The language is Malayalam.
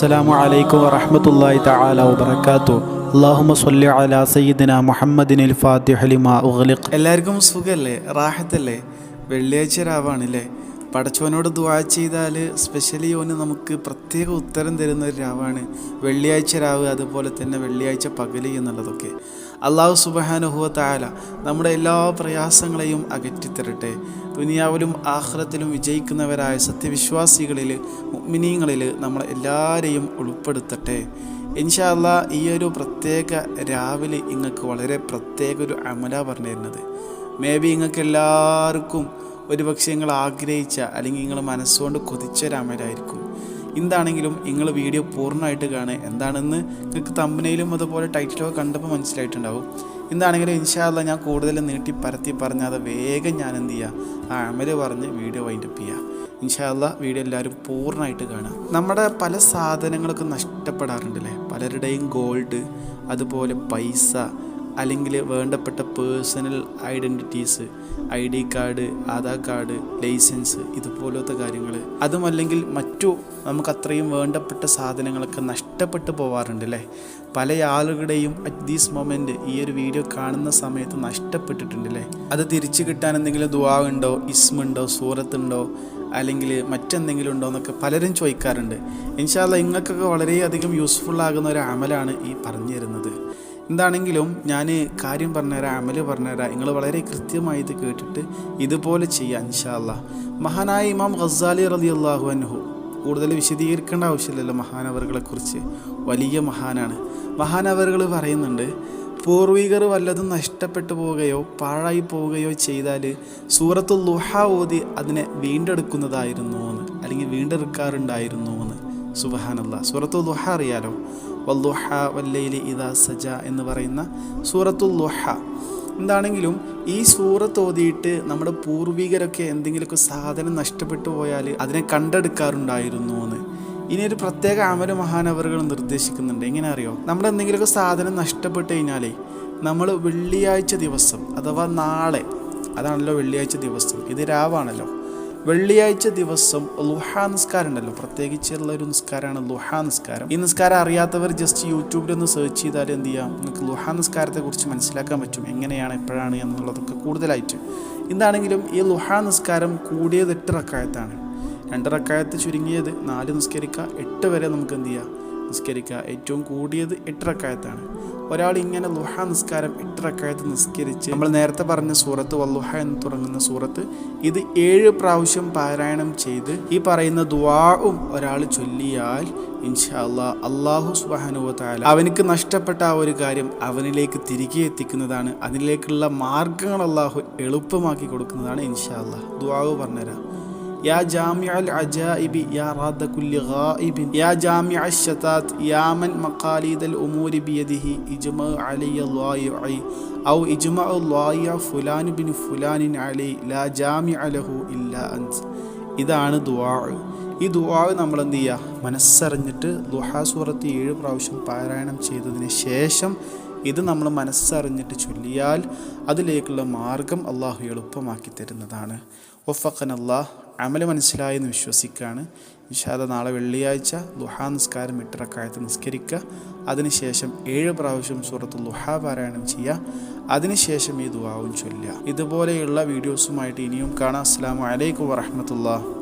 അസ്സലാമു അലൈക്കും വറഹ്മത്തുള്ളാഹി തആല വബറകാതു അല്ലാഹുമ്മ സ്വല്ലി അലാ സയ്യിദിന മുഹമ്മദിനിൽ ഫാത്തിഹ ലിമാ ഉഗ്ലിഖ്. എല്ലാവർക്കും സുഖല്ലേ? റാഹത്തല്ലേ? വെള്ളിയാഴ്ച രാവാണല്ലേ പടച്ചവനോട് ദുആ ചെയ്താൽ സ്പെഷ്യലി ഓന് നമുക്ക് പ്രത്യേക ഉത്തരം തരുന്ന ഒരു രാവാണ്. വെള്ളിയാഴ്ച രാവ് അതുപോലെ തന്നെ വെള്ളിയാഴ്ച പകൽ എന്നുള്ളതൊക്കെ. അള്ളാഹു സുബഹാനുഹുവ താല നമ്മുടെ എല്ലാ പ്രയാസങ്ങളെയും അകറ്റിത്തരട്ടെ. ദുനിയാവിലും ആഹ്റത്തിലും വിജയിക്കുന്നവരായ സത്യവിശ്വാസികളിൽ മുഗ്മിനീങ്ങളിൽ നമ്മളെ എല്ലാവരെയും ഉൾപ്പെടുത്തട്ടെ. ഇൻഷാല്ല ഈ ഒരു പ്രത്യേക രാവിലെ നിങ്ങൾക്ക് വളരെ പ്രത്യേക ഒരു അമല പറഞ്ഞു തരുന്നത് മേ ബി നിങ്ങൾക്ക് എല്ലാവർക്കും ഒരു പക്ഷേ നിങ്ങൾ ആഗ്രഹിച്ച അല്ലെങ്കിൽ നിങ്ങൾ മനസ്സുകൊണ്ട് കൊതിച്ച ഒരു അമലായിരിക്കും. എന്താണെങ്കിലും നിങ്ങൾ വീഡിയോ പൂർണമായിട്ട് കാണുക. എന്താണെന്ന് നിങ്ങൾക്ക് തമ്പനയിലും അതുപോലെ ടൈറ്റിലൊക്കെ കണ്ടപ്പോൾ മനസ്സിലായിട്ടുണ്ടാവും. എന്താണെങ്കിലും ഇൻഷാല്ല ഞാൻ കൂടുതൽ നീട്ടി പരത്തി പറഞ്ഞാൽ വേഗം ഞാൻ എന്ത് ചെയ്യുക ആ അമൽ പറഞ്ഞ് വീഡിയോ വൈൻഡപ്പ് ചെയ്യുക ഇൻഷാല്ല വീഡിയോ എല്ലാവരും പൂർണമായിട്ട് കാണുക. നമ്മുടെ പല സാധനങ്ങളൊക്കെ നഷ്ടപ്പെടാറുണ്ടല്ലേ? പലരുടെയും ഗോൾഡ് അതുപോലെ പൈസ അല്ലെങ്കിൽ വേണ്ടപ്പെട്ട personal identities I D card Aadhaar card licence ഇതുപോലത്തെ കാര്യങ്ങൾ. അതുമല്ലെങ്കിൽ മറ്റു നമുക്ക് അത്രയും വേണ്ടപ്പെട്ട സാധനങ്ങളൊക്കെ നഷ്ടപ്പെട്ടു പോവാറുണ്ട് അല്ലേ? പല ആളുകളുടെയും അറ്റ് ദീസ് മൊമെന്റ് ഈ ഒരു വീഡിയോ കാണുന്ന സമയത്ത് നഷ്ടപ്പെട്ടിട്ടുണ്ട് അല്ലേ? അത് തിരിച്ചു കിട്ടാൻ എന്തെങ്കിലും ദുവാ ഉണ്ടോ ഇസ്മുണ്ടോ സൂറത്തുണ്ടോ അല്ലെങ്കിൽ മറ്റെന്തെങ്കിലും ഉണ്ടോ എന്നൊക്കെ പലരും ചോദിക്കാറുണ്ട്. ഇൻഷാല്ല ഇങ്ങൾക്കൊക്കെ വളരെയധികം യൂസ്ഫുൾ ആകുന്ന ഒരു അമലാണ് ഈ പറഞ്ഞു തരുന്നത് എന്താണെങ്കിലും ഞാൻ കാര്യം പറഞ്ഞുതരാം അമൽ പറഞ്ഞുതരാം. നിങ്ങൾ വളരെ കൃത്യമായി ഇത് കേട്ടിട്ട് ഇതുപോലെ ചെയ്യാം ഇൻഷാല്ല മഹാനായ ഇമാം ഖസാലി റലി അള്ളാഹു അൻഹു കൂടുതൽ വിശദീകരിക്കേണ്ട ആവശ്യമില്ലല്ലോ മഹാനവറുകളെക്കുറിച്ച്. വലിയ മഹാനാണ്. മഹാനവറുകൾ പറയുന്നുണ്ട് പൂർവികർ വല്ലതും നഷ്ടപ്പെട്ടു പോവുകയോ പാഴായി പോവുകയോ ചെയ്താൽ സൂറത്തു ലുഹ ഓതി അതിനെ വീണ്ടെടുക്കുന്നതായിരുന്നു എന്ന് അല്ലെങ്കിൽ വീണ്ടെടുക്കാറുണ്ടായിരുന്നു എന്ന് സുബഹാനല്ല. സൂറത്തു ലുഹ അറിയാലോ? വല്ലുഹ വല്ലയിലി ഇദാ സജ എന്ന് പറയുന്ന സൂറത്തുൽ ലുഹ എന്താണെങ്കിലും ഈ സൂറത്ത് ഓതിയിട്ട് നമ്മുടെ പൂർവികരൊക്കെ എന്തെങ്കിലുമൊക്കെ സാധനം നഷ്ടപ്പെട്ടു പോയാൽ അതിനെ കണ്ടെടുക്കാറുണ്ടായിരുന്നു എന്ന് ഇനി ഒരു പ്രത്യേക അമര മഹാനവറുകൾ നിർദ്ദേശിക്കുന്നുണ്ട്. എങ്ങനെ അറിയോ നമ്മുടെ എന്തെങ്കിലുമൊക്കെ സാധനം നഷ്ടപ്പെട്ടു കഴിഞ്ഞാലേ നമ്മൾ വെള്ളിയാഴ്ച ദിവസം അഥവാ നാളെ അതാണല്ലോ വെള്ളിയാഴ്ച ദിവസം. ഇത് രാവാണല്ലോ. വെള്ളിയാഴ്ച ദിവസം ലുഹാ നിസ്കാരം ഉണ്ടല്ലോ പ്രത്യേകിച്ചുള്ള ഒരു നിസ്കാരമാണ് ലുഹാ നിസ്കാരം. ഈ നിസ്കാരം അറിയാത്തവർ ജസ്റ്റ് യൂട്യൂബിൽ ഒന്ന് സെർച്ച് ചെയ്താൽ എന്ത് ചെയ്യാം? നിങ്ങൾക്ക് ലുഹാ നിസ്കാരത്തെ കുറിച്ച് മനസ്സിലാക്കാൻ പറ്റും. എങ്ങനെയാണ് എപ്പോഴാണ് എന്നുള്ളതൊക്കെ കൂടുതലായിട്ട്. എന്താണെങ്കിലും ഈ ലുഹാ നിസ്കാരം കൂടിയത് എട്ട് റക്കായത്താണ്. രണ്ട് റക്കായത്ത് ചുരുങ്ങിയത് നാല് നിസ്കരിക്കുക എട്ട് വരെ നമുക്ക് എന്ത് ചെയ്യാം? നിസ്കരിക്കുക ഏറ്റവും കൂടിയത് എട്ടിറക്കായത്താണ് ഒരാൾ ഇങ്ങനെ ലുഹ നിസ്കാരം എട്ടിറക്കായത്ത് നിസ്കരിച്ച് നമ്മൾ നേരത്തെ പറഞ്ഞ സൂറത്ത് വല്ലുഹ എന്ന് തുടങ്ങുന്ന സൂറത്ത് ഇത് ഏഴ് പ്രാവശ്യം പാരായണം ചെയ്ത് ഈ പറയുന്ന ദുവാവും ഒരാൾ ചൊല്ലിയാൽ ഇൻഷാല്ലാ അള്ളാഹു സുബാനുവല അവനക്ക് നഷ്ടപ്പെട്ട ആ ഒരു കാര്യം അവനിലേക്ക് തിരികെ എത്തിക്കുന്നതാണ്. അതിലേക്കുള്ള മാർഗങ്ങൾ അള്ളാഹു എളുപ്പമാക്കി കൊടുക്കുന്നതാണ് ഇൻഷാല്ലാ ദുവാവ് പറഞ്ഞുതരാം. يا جامع العجائب يا راد كل غائب يا جامع الشتات يا من مقاليد الأمور بيده اجمع علي الضايع أو اجمع الضايع فلان بن فلان علي لا جامع له إلا أنت ഇതാണ് ദുവാ ഈ ദുവാ നമ്മൾ എന്ത് ചെയ്യുക മനസ്സറിഞ്ഞിട്ട് ദുഹാ സൂറത്ത് ഏഴ് പ്രാവശ്യം പാരായണം ചെയ്തതിന് ശേഷം ഇത് നമ്മൾ മനസ്സറിഞ്ഞിട്ട് ചൊല്ലിയാൽ അതിലേക്കുള്ള മാർഗം അള്ളാഹു എളുപ്പമാക്കി തരുന്നതാണ് ഒഫക്കൻ അള്ളാഹ് അമൽ മനസ്സിലായെന്ന് വിശ്വസിക്കുകയാണ്. വിശാദ നാളെ വെള്ളിയാഴ്ച ലുഹാ നിസ്കാരം എട്ടിറക്കായത്ത് നിസ്കരിക്കുക. അതിനുശേഷം ഏഴ് പ്രാവശ്യം സൂറത്ത് ലുഹാ പാരായണം ചെയ്യുക. അതിനുശേഷം ഈ ദുവാവും ചൊല്ലുക. ഇതുപോലെയുള്ള വീഡിയോസുമായിട്ട് ഇനിയും കാണാം. അസ്സാം വലൈക്കും വറഹമത്തുള്ള